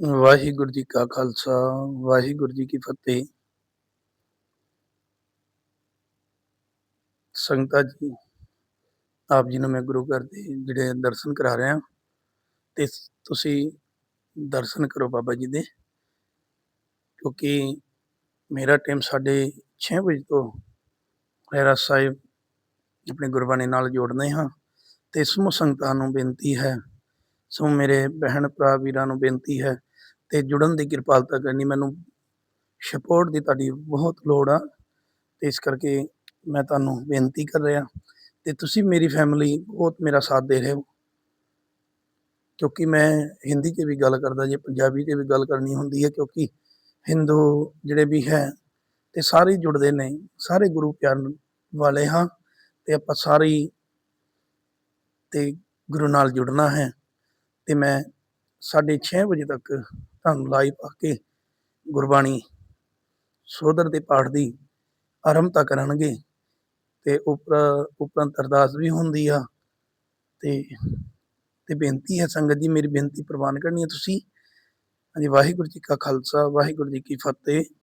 ਵਾਹਿਗੁਰੂ ਜੀ ਕਾ ਖਾਲਸਾ, ਵਾਹਿਗੁਰੂ ਜੀ ਕੀ ਫਤਿਹ। ਸੰਗਤਾਂ ਜੀ, ਆਪ ਜੀ ਨੂੰ ਮੈਂ ਗੁਰੂ ਘਰ ਦੇ ਜਿਹੜੇ ਦਰਸ਼ਨ ਕਰਾ ਰਿਹਾ ਤੇ ਤੁਸੀਂ ਦਰਸ਼ਨ ਕਰੋ ਬਾਬਾ ਜੀ ਦੇ, ਕਿਉਂਕਿ ਮੇਰਾ ਟਾਈਮ ਸਾਢੇ 6 ਵਜੇ ਤੋਂ ਰਹਿਰਾਸ ਸਾਹਿਬ ਆਪਣੀ ਗੁਰਬਾਣੀ ਨਾਲ ਜੋੜਨੇ ਹਾਂ ਤੇ ਸਮੂਹ ਸੰਗਤਾਂ ਨੂੰ ਬੇਨਤੀ ਹੈ ਸੋ ਮੇਰੇ ਬਹਿਣ ਭਰਾ ਵੀਰਾਂ ਨੂੰ ਬੇਨਤੀ ਹੈ ਤੇ ਜੁੜਨ ਦੀ ਕਿਰਪਾਲਤਾ ਕਰਨੀ ਮੈਨੂੰ ਸਪੋਰਟ ਦੀ ਤੁਹਾਡੀ ਬਹੁਤ ਲੋੜ ਆ। ਤੇ ਇਸ ਕਰਕੇ ਮੈਂ ਤੁਹਾਨੂੰ ਬੇਨਤੀ ਕਰ ਰਿਹਾ। ਤੇ ਤੁਸੀਂ ਮੇਰੀ ਫੈਮਿਲੀ ਬਹੁਤ ਮੇਰਾ ਸਾਥ ਦੇ ਰਹੇ ਹੋ। ਕਿਉਂਕਿ ਮੈਂ ਹਿੰਦੀ 'ਚ ਵੀ ਗੱਲ ਕਰਦਾ ਜੇ ਪੰਜਾਬੀ 'ਚ ਵੀ ਗੱਲ ਕਰਨੀ ਹੁੰਦੀ ਹੈ ਕਿਉਂਕਿ ਹਿੰਦੂ ਜਿਹੜੇ ਵੀ ਹੈ ਤੇ ਸਾਰੇ ਜੁੜਦੇ ਨੇ, ਸਾਰੇ ਗੁਰੂ ਪਿਆਰ ਵਾਲੇ ਹਾਂ ਤੇ ਆਪਾਂ ਸਾਰੇ ਹੀ ਤੇ ਗੁਰੂ ਨਾਲ ਜੁੜਨਾ ਹੈ। ਤੇ ਮੈਂ ਸਾਢੇ ਛੇ ਵਜੇ ਤੱਕ ਤੁਹਾਨੂੰ ਲਾਈਵ ਆ ਕੇ ਗੁਰਬਾਣੀ ਸੋਦਰ ਦੇ ਪਾਠ ਦੀ ਆਰੰਭਤਾ ਕਰਨਗੇ ਤੇ ਉਪਰ ਉਪਰੰਤ ਅਰਦਾਸ ਵੀ ਹੁੰਦੀ ਆ। ਤੇ ਤੇ ਬੇਨਤੀ ਹੈ ਸੰਗਤ ਜੀ, ਮੇਰੀ ਬੇਨਤੀ ਪ੍ਰਵਾਨ ਕਰਨੀ ਹੈ। ਤੁਸੀਂ ਹਾਂਜੀ, ਵਾਹਿਗੁਰੂ ਜੀ ਕਾ ਖਾਲਸਾ, ਵਾਹਿਗੁਰੂ ਜੀ ਕੀ ਫਤਿਹ।